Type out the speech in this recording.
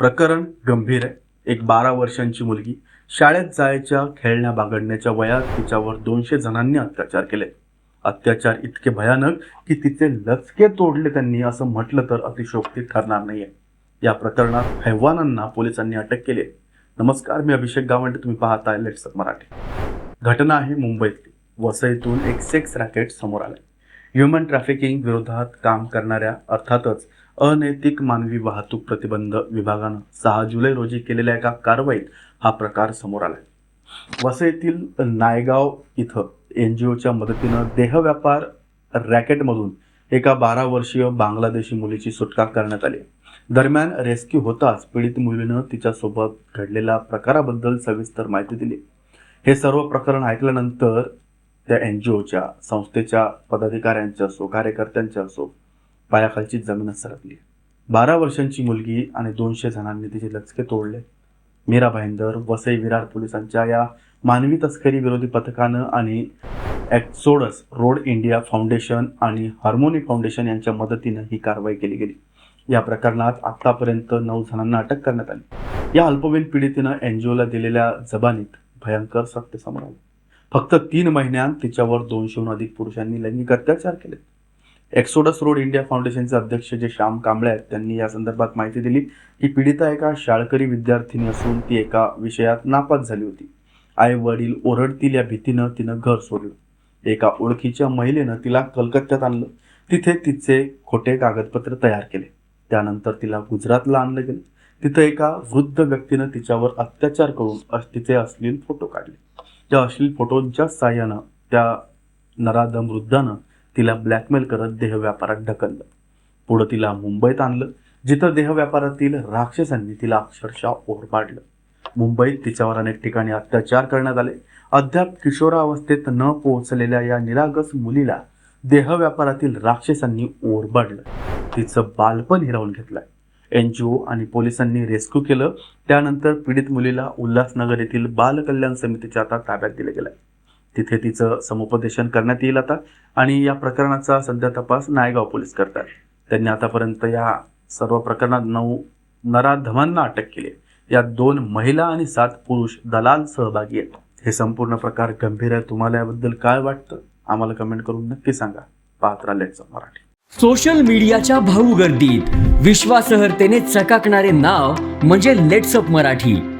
प्रकरण गंभीर आहे. एक बारा वर्षांची मुलगी शाळेत जायच्या खेळण्या बागडण्याच्या वयात तिच्यावर दोनशे जणांनी अत्याचार केले. अत्याचार इतके भयानक की तिचे लचके तोडले त्यांनी असं म्हटलं तर अतिशोक्ती ठरणार नाहीये. या प्रकरणात हैवानांना पोलिसांनी अटक केली आहे. नमस्कार मी अभिषेक गावंडे. तुम्ही पाहताय लेट्स मराठी. घटना आहे मुंबईतली. वसईतून एक सेक्स रॅकेट समोर आलाय. ह्युमन ट्रॅफिकिंग विरोधात काम करणाऱ्या अर्थातच अनैतिक मानवी वाहतूक प्रतिबंध विभागानं सहा जुलै रोजी केलेल्या एका कारवाईत हा प्रकार समोर आलाय. वसईतील नायगाव इथं एन जी ओच्या मदतीनं देहव्यापार रॅकेटमधून एका बारा वर्षीय बांगलादेशी मुलीची सुटका करण्यात आली. दरम्यान रेस्क्यू होताच पीडित मुलीनं तिच्यासोबत घडलेल्या प्रकाराबद्दल सविस्तर माहिती दिली. हे सर्व प्रकरण ऐकल्यानंतर त्या एन जी ओच्या संस्थेच्या पदाधिकाऱ्यांच्या असो कार्यकर्त्यांच्या असो पायाखालची जमीनच सरकली. बारा वर्षांची मुलगी आणि दोनशे जणांनी तिचे लचके तोडले. मीरा भाईंदर वसई विरार पोलिसांच्या या मानवी तस्करी विरोधी पथकानं आणि ॲक्सोडस रोड इंडिया फाउंडेशन आणि हार्मोनी फाउंडेशन यांच्या मदतीनं ही कारवाई केली गेली. या प्रकरणात आतापर्यंत नऊ जणांना अटक करण्यात आली. या अल्पवयीन पीडितीनं एनजीओला दिलेल्या जबानीत भयंकर सत्य समोर आलं. फक्त तीन महिन्यात तिच्यावर दोनशेहून अधिक पुरुषांनी लैंगिक अत्याचार केले. एक्सोडस रोड इंडिया फाउंडेशनचे अध्यक्ष जे श्याम कांबळे आहेत त्यांनी या संदर्भात माहिती दिली की पीडिता एका शाळकरी विद्यार्थिनी असून ती एका विषयात नापास झाली होती. आई वडील ओरडतील या भीतीनं तिनं घर सोडलं. एका ओळखीच्या महिलेनं तिला कलकत्त्यात आणलं. तिथे तिचे खोटे कागदपत्र तयार केले. त्यानंतर तिला गुजरातला आणलं गेलं. तिथं एका वृद्ध व्यक्तीनं तिच्यावर अत्याचार करून तिचे अश्लील फोटो काढले. त्या अश्लील फोटोंच्या साह्यानं त्या नराधम वृद्धानं तिला ब्लॅकमेल करत देहव्यापारात ढकललं. पुढं तिला मुंबईत आणलं जिथं देहव्यापारातील राक्षसांनी तिला अक्षरशः ओरबाडलं मुंबईत तिच्यावर अनेक ठिकाणी अत्याचार करण्यात आले. अद्याप किशोरावस्थेत न पोहोचलेल्या या निरागस मुलीला देहव्यापारातील राक्षसांनी ओरबाडलं तिचं बालपण हिरावून घेतलंय. एन जी ओ आणि पोलिसांनी रेस्क्यू केलं. त्यानंतर पीडित मुलीला उल्हासनगर येथील बालकल्याण समितीच्या आता ताब्यात दिलं गेलं तिथे तिचं समुपदेशन करण्यात येईल आता. आणि या प्रकरणाचा सध्या तपास नायगाव पोलीस करतात. त्यांनी आतापर्यंत या सर्व प्रकरणात नऊ नराधमांना अटक केली. या यात दोन महिला आणि सात पुरुष दलाल सहभागी आहेत. हे संपूर्ण प्रकार गंभीर आहे. तुम्हाला याबद्दल काय वाटतं? आम्हाला कमेंट करून नक्की सांगा. पाहत राहिल्याचं मराठी. सोशल मीडियाच्या भाऊ गर्दीत. विश्वासार्हतेने चकाकणारे नाव म्हणजे लेट्सअप मराठी.